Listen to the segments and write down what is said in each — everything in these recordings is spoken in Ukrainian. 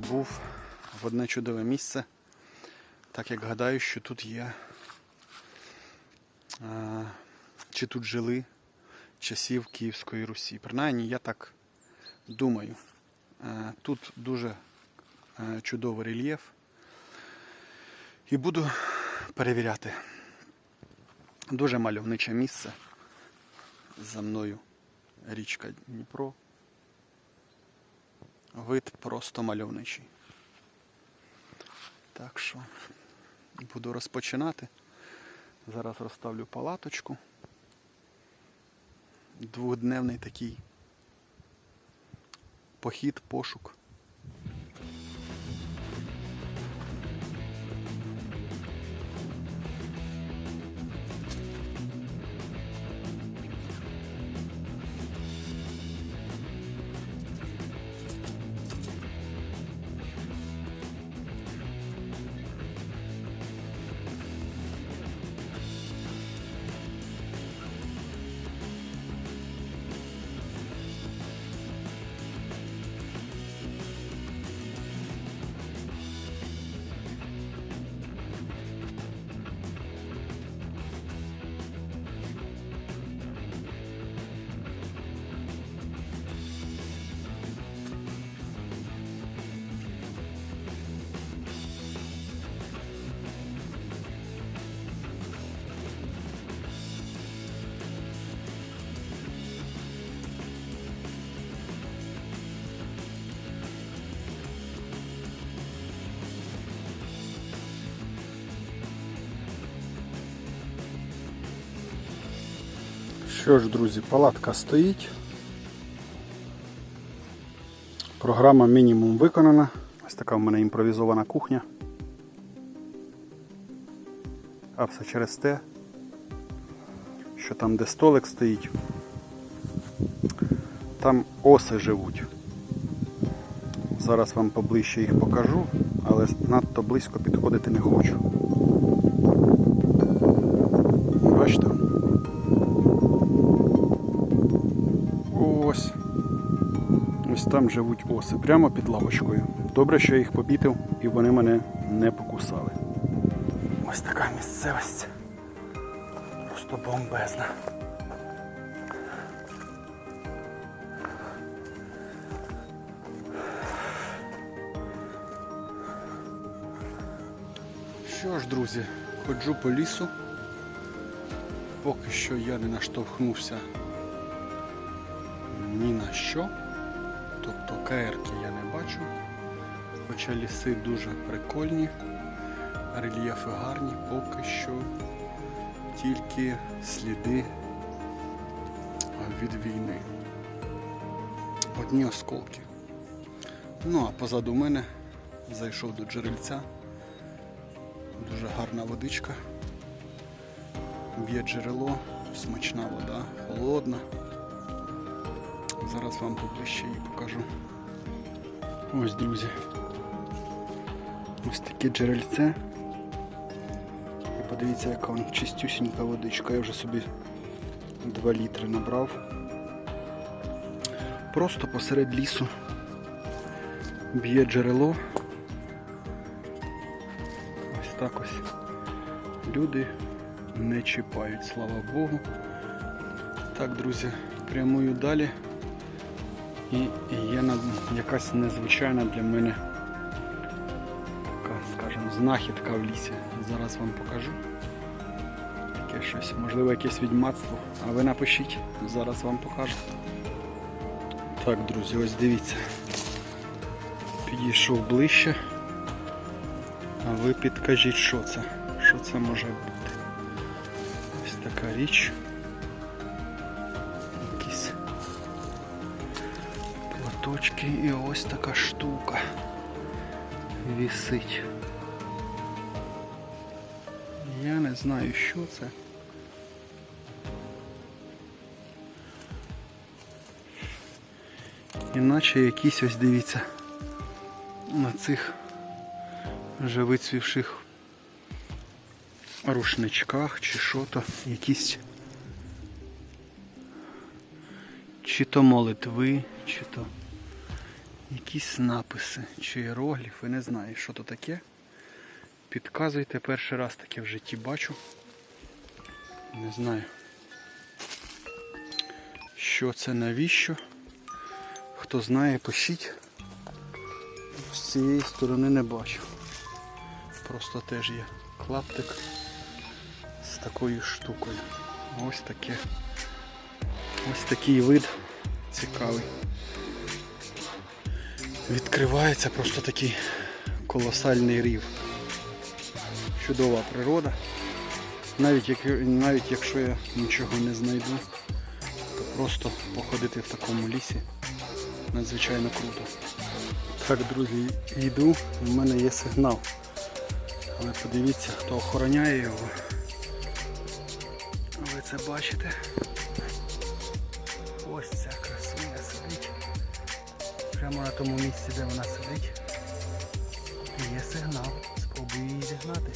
прибув в одне чудове місце, так як гадаю, що тут є. е, Чи тут жили часів Київської Русі. Принаймні, я так думаю. Е, Тут дуже е, чудовий рельєф. І буду перевіряти. Дуже мальовниче місце. За мною річка Дніпро. Вид просто мальовничий. Так що буду розпочинати. Зараз розставлю палаточку. Двохдневний такий похід, пошук. Що ж, друзі, палатка стоїть. Програма мінімум виконана. Ось така в мене імпровізована кухня. А все через те, що там, де столик стоїть, там оси живуть. Зараз вам поближче їх покажу, але надто близько підходити не хочу. Там живуть оси, прямо під лавочкою. Добре, що я їх помітив і вони мене не покусали. Ось така місцевість. Просто бомбезна. Що ж, друзі, ходжу по лісу. Поки що я не наштовхнувся ні на що. Тобто КРки я не бачу. Хоча ліси дуже прикольні, рельєфи гарні, поки що тільки сліди від війни. Одні осколки. Ну а позаду мене зайшов до джерельця. Дуже гарна водичка. Б'є джерело, смачна вода, холодна. Зараз вам поближче її покажу. Ось, друзі. Ось таке джерельце. І подивіться, яка вон чистюсінька водичка. Я вже собі 2 літри набрав. Просто посеред лісу б'є джерело. Ось так ось. Люди не чіпають, слава Богу. Так, друзі, прямую далі. І є якась незвичайна для мене така, скажімо, знахідка в лісі. Зараз вам покажу. Таке щось, можливо, якесь відьмацтво. А ви напишіть, зараз вам покажу. Так, друзі, ось дивіться. Підійшов ближче. А ви підкажіть, що це? Що це може бути? Ось така річ. Платочки і ось така штука вісить. Я не знаю, що це. Іначе якісь ось дивіться на цих вже вицвівших рушничках чи що то якісь чи то молитви, чи то Якісь написи чи іерогліфи, не знаю, що то таке. Підказуйте, перший раз таке в житті бачу. Не знаю. Що це навіщо? Хто знає, пишіть. З цієї сторони не бачу. Просто теж є клаптик з такою штукою. Ось таке. Ось такий вид цікавий. Відкривається просто такий колосальний рів. Чудова природа. Навіть, як, навіть якщо я нічого не знайду, то просто походити в такому лісі надзвичайно круто. Так, друзі, йду, в мене є сигнал. Але подивіться, хто охороняє його. Ви це бачите? Прямо на тому місці, де вона сидить. Є сигнал. Спробую її зігнати.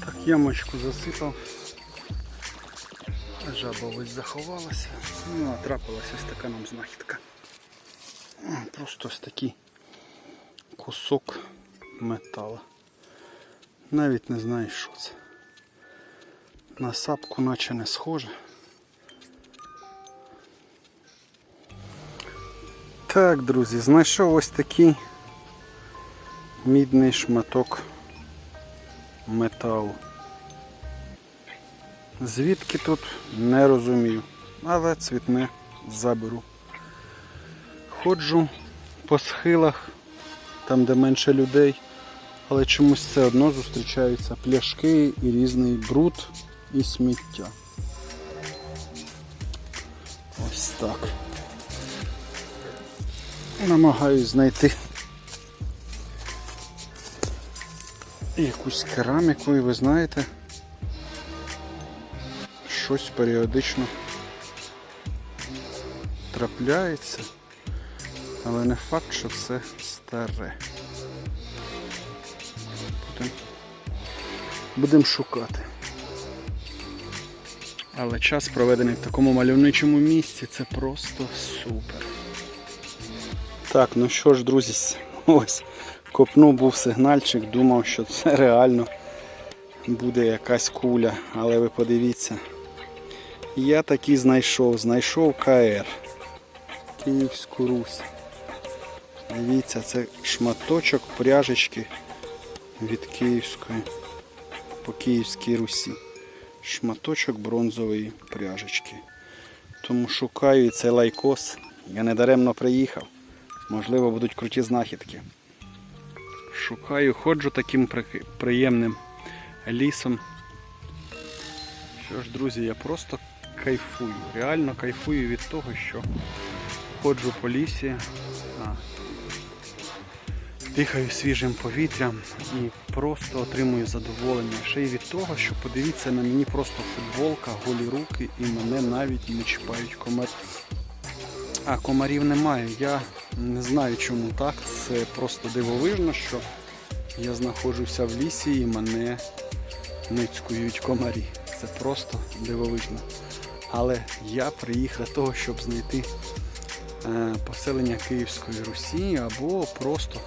Так, ямочку засипав. Жаба ось заховалася. Ну, а трапилася ось така нам знахідка. Просто ось такий кусок металу. Навіть не знаю, що це. На сапку наче не схоже. Так, друзі, знайшов ось такий мідний шматок металу. Звідки тут не розумію, але цвітне заберу. Ходжу по схилах, там де менше людей, але чомусь все одно зустрічаються пляшки і різний бруд і сміття. Ось так. Намагаюсь знайти якусь кераміку, і ви знаєте, щось періодично трапляється, але не факт, що все старе. Будемо шукати. Але час проведений в такому мальовничому місці це просто супер. Так, ну що ж, друзі, ось копнув був сигнальчик, думав, що це реально буде якась куля, але ви подивіться. Я таки знайшов, знайшов КР. Київську Русь. Дивіться, це шматочок пряжечки від Київської по Київській Русі. Шматочок бронзової пряжечки. Тому шукаю і цей лайкос. Я недаремно приїхав. Можливо, будуть круті знахідки. Шукаю, ходжу таким приємним лісом. Що ж, друзі, я просто кайфую. Реально кайфую від того, що ходжу по лісі, дихаю свіжим повітрям і просто отримую задоволення. Ще й від того, що подивіться на мені просто футболка, голі руки і мене навіть не чіпають комарі. А комарів немає. Я не знаю чому так. Це просто дивовижно, що я знаходжуся в лісі і мене не цькують комарі. Це просто дивовижно. Але я приїхав для того, щоб знайти е, поселення Київської Русі або просто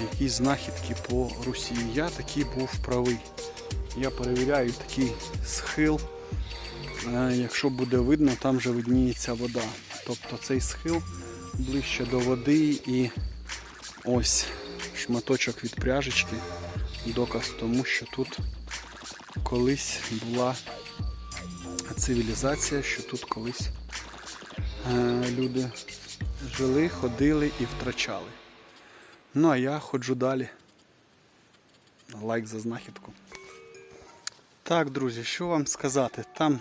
якісь знахідки по Русі. Я такий був правий. Я перевіряю такий схил. Е, Якщо буде видно, там вже видніється вода. Тобто цей схил ближче до води і ось шматочок від пряжечки. Доказ тому, що тут колись була цивілізація, що тут колись е, люди жили, ходили і втрачали. Ну а я ходжу далі. Лайк за знахідку. Так, друзі, що вам сказати? Там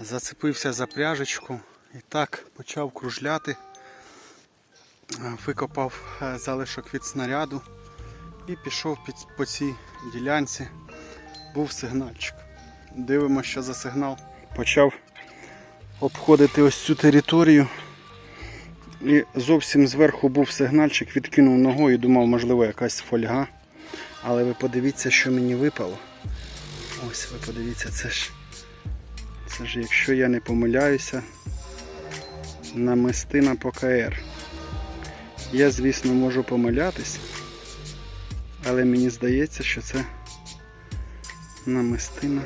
зацепився за пряжечку і так почав кружляти. Е, Викопав е, залишок від снаряду і пішов під, по цій ділянці. Був сигнальчик. Дивимося, що за сигнал. Почав обходити ось цю територію. І зовсім зверху був сигнальчик, відкинув ногою думав, можливо, якась фольга. Але ви подивіться, що мені випало. Ось ви подивіться, це ж. Це ж, якщо я не помиляюся, намистина по КР. Я, звісно, можу помилятись, але мені здається, що це намистина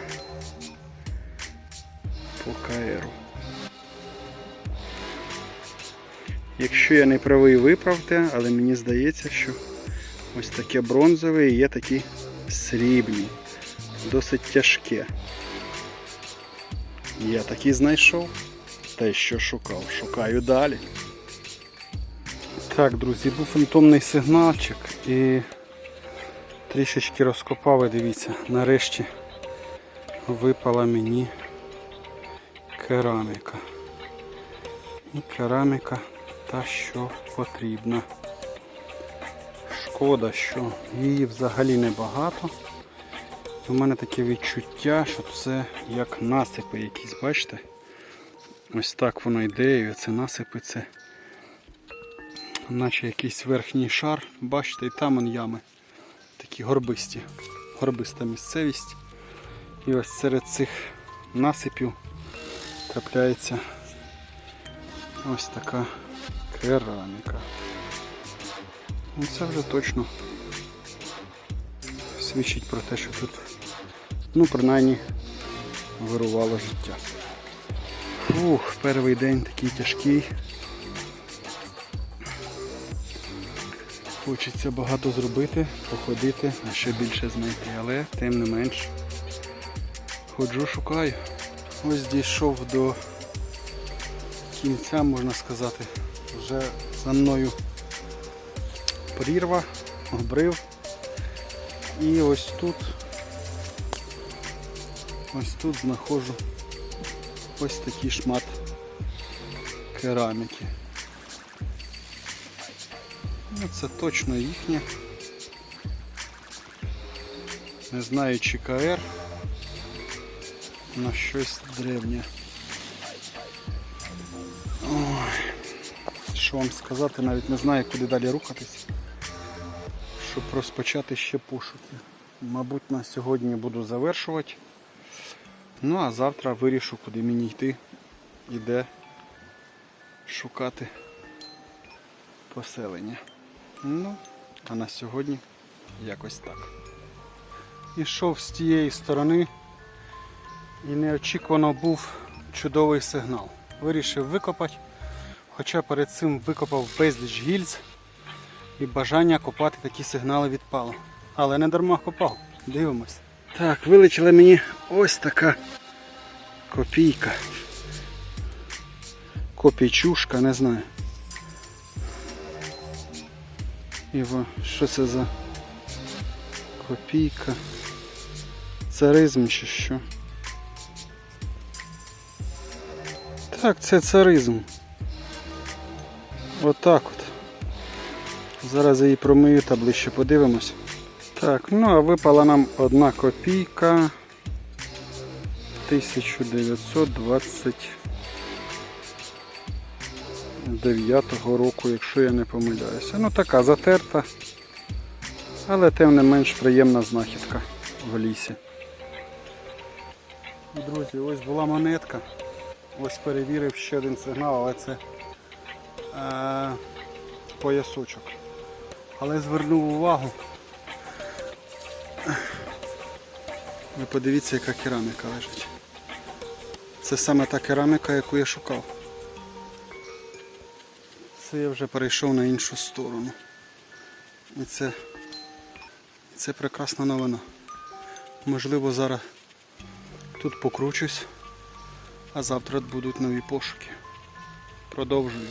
по КР. Якщо я не правий, виправте, але мені здається, що ось таке бронзове і є такі срібні, досить тяжке. Я такі знайшов. Те, що шукав, шукаю далі. Так, друзі, був фантомний сигналчик і трішечки розкопав і дивіться, нарешті випала мені кераміка. І кераміка та, що потрібна. Шкода, що її взагалі небагато. У мене таке відчуття, що це як насипи якісь, бачите? Ось так воно йде, і оце насипи це наче якийсь верхній шар. Бачите, і там он ями. Такі горбисті. Горбиста місцевість. І ось серед цих насипів трапляється ось така кераміка. Ну, Це вже точно свідчить про те, що тут, ну, принаймні, вирувало життя. Фух, перший день такий тяжкий. Хочеться багато зробити, походити, а ще більше знайти, але тим не менш ходжу, шукаю. Ось дійшов до кінця, можна сказати. Вже за мною прірва, обрив. І ось тут, ось тут знаходжу ось такий шмат кераміки. Ну, це точно їхнє. Не знаю чи КР на щось древнє. Що вам сказати, навіть не знаю, куди далі рухатись, щоб розпочати ще пошуки. Мабуть, на сьогодні буду завершувати. Ну а завтра вирішу, куди мені йти і де шукати поселення. Ну, а на сьогодні якось так. Ішов з тієї сторони і неочікувано був чудовий сигнал. Вирішив викопати, хоча перед цим викопав безліч гільз і бажання копати такі сигнали відпало. Але не дарма копав. Дивимось. Так, вилетіла мені ось така копійка. Копійчушка, не знаю. Іво, що це за копійка? Царизм чи що? Так, це царизм. Отак от. Зараз її промию та ближче подивимось. Так, ну а випала нам одна копійка 1929 року, якщо я не помиляюся. Ну така затерта, але тим не менш приємна знахідка в лісі. Друзі, ось була монетка. Ось перевірив ще один сигнал, але це е, поясочок. Але звернув увагу. Ви подивіться, яка кераміка лежить. Це саме та кераміка, яку я шукав. Це я вже перейшов на іншу сторону. І це, це прекрасна новина. Можливо, зараз тут покручусь, а завтра будуть нові пошуки. Продовжую.